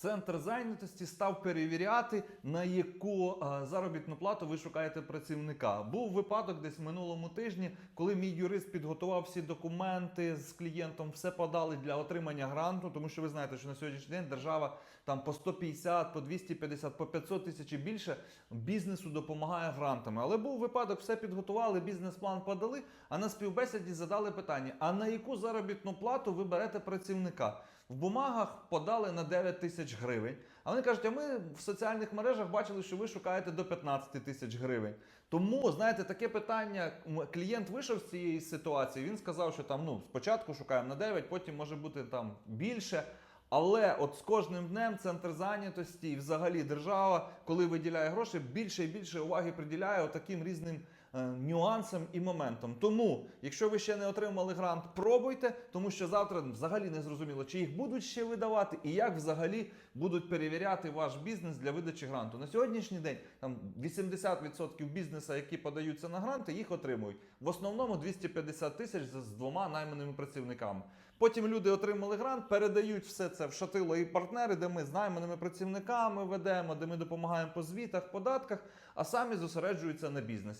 Центр зайнятості став перевіряти, на яку е, заробітну плату ви шукаєте працівника. Був випадок десь в минулому тижні, коли мій юрист підготував всі документи з клієнтом, все подали для отримання гранту, тому що ви знаєте, що на сьогоднішній день держава там по 150, по 250, по 500 тисяч і більше бізнесу допомагає грантами. Але був випадок, все підготували, бізнес-план подали. А на співбесіді задали питання: а на яку заробітну плату ви берете працівника? В бумагах подали на 9 тисяч гривень. А вони кажуть, а ми в соціальних мережах бачили, що ви шукаєте до 15 тисяч гривень. Тому, знаєте, таке питання. Клієнт вийшов з цієї ситуації. Він сказав, що там ну спочатку шукаємо на 9, потім може бути там більше. Але от з кожним днем центр зайнятості і взагалі держава, коли виділяє гроші, більше і більше уваги приділяє таким різним е, нюансам і моментам. Тому, якщо ви ще не отримали грант, пробуйте, тому що завтра взагалі не зрозуміло, чи їх будуть ще видавати, і як взагалі будуть перевіряти ваш бізнес для видачі гранту. На сьогоднішній день там 80% бізнесу, які подаються на гранти, їх отримують. В основному 250 тисяч з двома найманими працівниками. Потім люди отримали грант, передають все це в шатило і партнери, де ми з найманими працівниками ведемо, де ми допомагаємо по звітах, податках, а самі зосереджуються на бізнесі.